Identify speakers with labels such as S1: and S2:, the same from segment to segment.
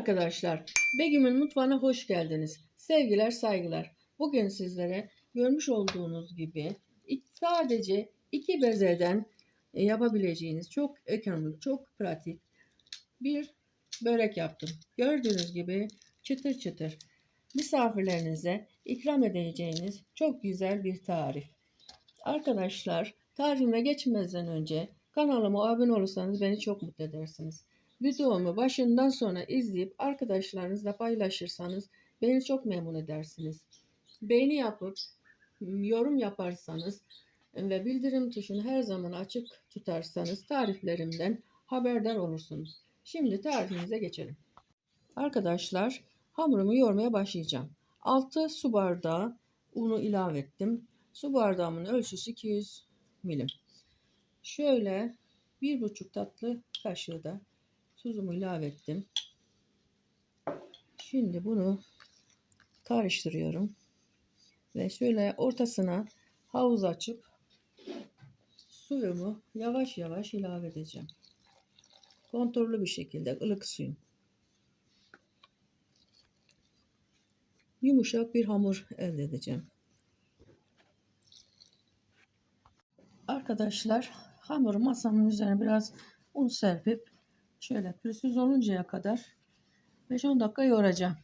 S1: arkadaşlar, Begüm'ün mutfağına hoş geldiniz. Sevgiler, saygılar. Bugün sizlere görmüş olduğunuz gibi sadece iki bezeden e, yapabileceğiniz çok ekonomik, çok pratik bir börek yaptım. Gördüğünüz gibi çıtır çıtır misafirlerinize ikram edeceğiniz çok güzel bir tarif. Arkadaşlar tarifime geçmeden önce kanalıma abone olursanız beni çok mutlu edersiniz. Videomu başından sona izleyip arkadaşlarınızla paylaşırsanız beni çok memnun edersiniz. Beğeni yapıp yorum yaparsanız ve bildirim tuşunu her zaman açık tutarsanız tariflerimden haberdar olursunuz. Şimdi tarifimize geçelim. Arkadaşlar hamurumu yoğurmaya başlayacağım. 6 su bardağı unu ilave ettim. Su bardağımın ölçüsü 200 milim. Şöyle bir buçuk tatlı kaşığı da tuzumu ilave ettim. Şimdi bunu karıştırıyorum. Ve şöyle ortasına havuz açıp suyumu yavaş yavaş ilave edeceğim. Kontrollü bir şekilde ılık suyum. Yumuşak bir hamur elde edeceğim. Arkadaşlar hamuru masamın üzerine biraz un serpip şöyle pürüzsüz oluncaya kadar 5-10 dakika yoğuracağım.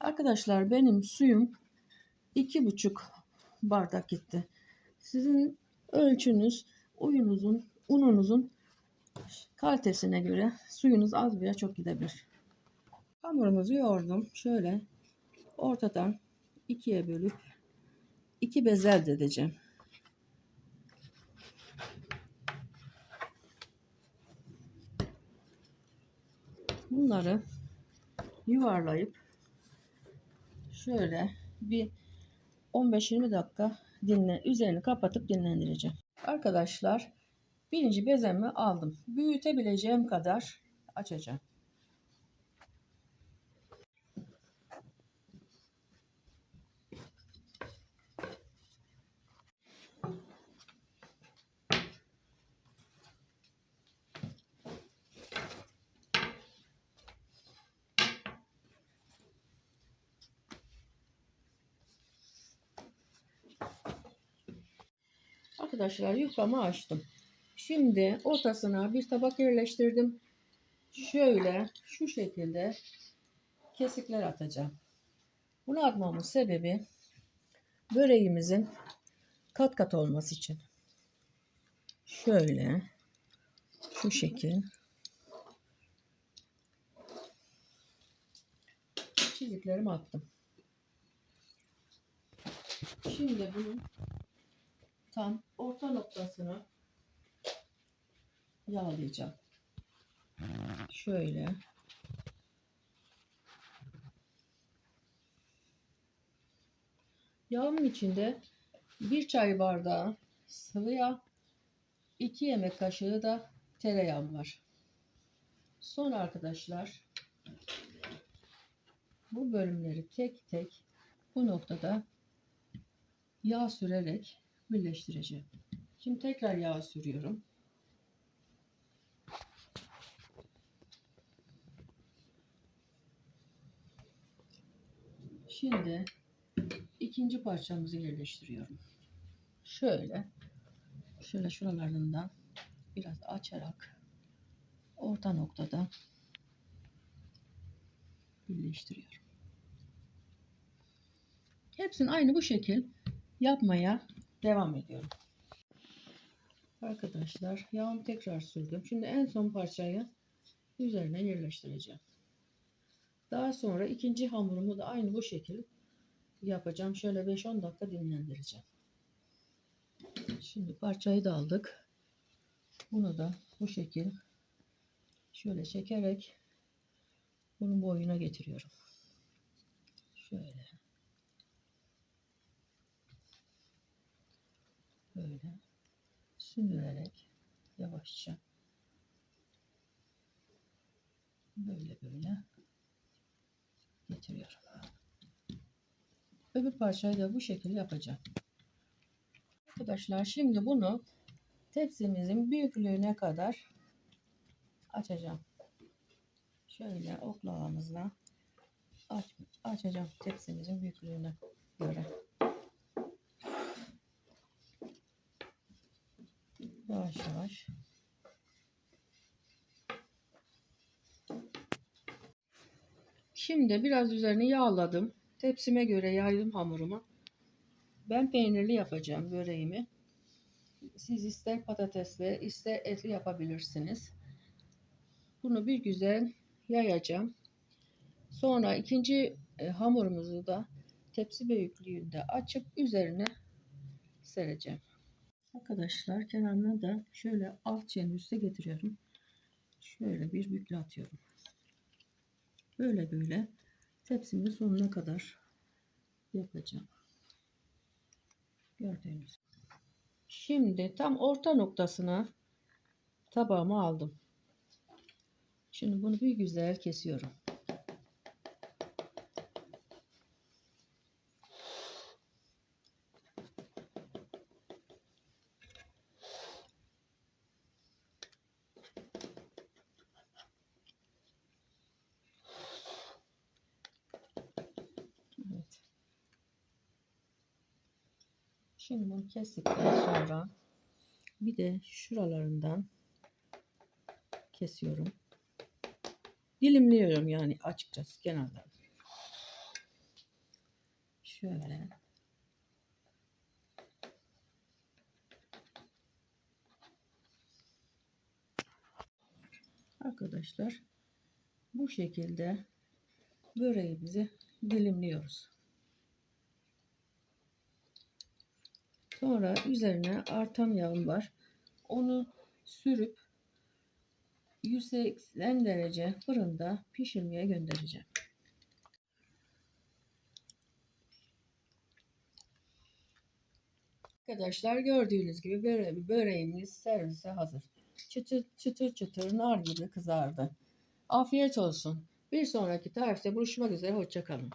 S1: Arkadaşlar benim suyum 2,5 bardak gitti. Sizin ölçünüz uyunuzun, ununuzun kalitesine göre suyunuz az veya çok gidebilir. Hamurumuzu yoğurdum. Şöyle ortadan ikiye bölüp iki bez elde edeceğim. Bunları yuvarlayıp şöyle bir 15-20 dakika dinle üzerini kapatıp dinlendireceğim. Arkadaşlar birinci bezemi aldım. Büyütebileceğim kadar açacağım. Arkadaşlar yufkamı açtım. Şimdi ortasına bir tabak yerleştirdim. Şöyle şu şekilde kesikler atacağım. Bunu atmamın sebebi böreğimizin kat kat olması için. Şöyle şu şekil çiziklerimi attım. Şimdi bunun tam orta noktasını yağlayacağım. Şöyle. Yağımın içinde bir çay bardağı sıvı yağ, iki yemek kaşığı da tereyağım var. Sonra arkadaşlar bu bölümleri tek tek bu noktada yağ sürerek birleştireceğim. Şimdi tekrar yağ sürüyorum. Şimdi ikinci parçamızı yerleştiriyorum. Şöyle şöyle şuralarından biraz açarak orta noktada birleştiriyorum. Hepsini aynı bu şekil yapmaya devam ediyorum. Arkadaşlar yağımı tekrar sürdüm. Şimdi en son parçayı üzerine yerleştireceğim. Daha sonra ikinci hamurumu da aynı bu şekil yapacağım. Şöyle 5-10 dakika dinlendireceğim. Şimdi parçayı da aldık. Bunu da bu şekil şöyle çekerek bunun boyuna getiriyorum. Şöyle. Böyle sündürerek yavaşça böyle böyle getiriyorum. Öbür parçayı da bu şekilde yapacağım. Arkadaşlar şimdi bunu tepsimizin büyüklüğüne kadar açacağım. şöyle oklavamızla aç, açacağım tepsimizin büyüklüğüne göre. Yavaş yavaş. Şimdi biraz üzerine yağladım. Tepsime göre yaydım hamurumu. Ben peynirli yapacağım böreğimi. Siz ister patatesli ister etli yapabilirsiniz. Bunu bir güzel yayacağım. Sonra ikinci e, hamurumuzu da tepsi büyüklüğünde açıp üzerine sereceğim. Arkadaşlar kenarına da şöyle alt çeni üste getiriyorum. Şöyle bir bükle atıyorum. Böyle böyle tepsimin sonuna kadar yapacağım. Gördüğünüz. Şimdi tam orta noktasına tabağımı aldım. Şimdi bunu bir güzel kesiyorum. Şimdi bunu kestikten sonra bir de şuralarından kesiyorum. Dilimliyorum yani açıkçası kenardan. Şöyle. Arkadaşlar bu şekilde böreğimizi dilimliyoruz. Sonra üzerine artan yağım var. Onu sürüp 180 derece fırında pişirmeye göndereceğim. Arkadaşlar gördüğünüz gibi böre böreğimiz servise hazır. Çıtır çıtır çıtır nar gibi kızardı. Afiyet olsun. Bir sonraki tarifte buluşmak üzere. Hoşçakalın.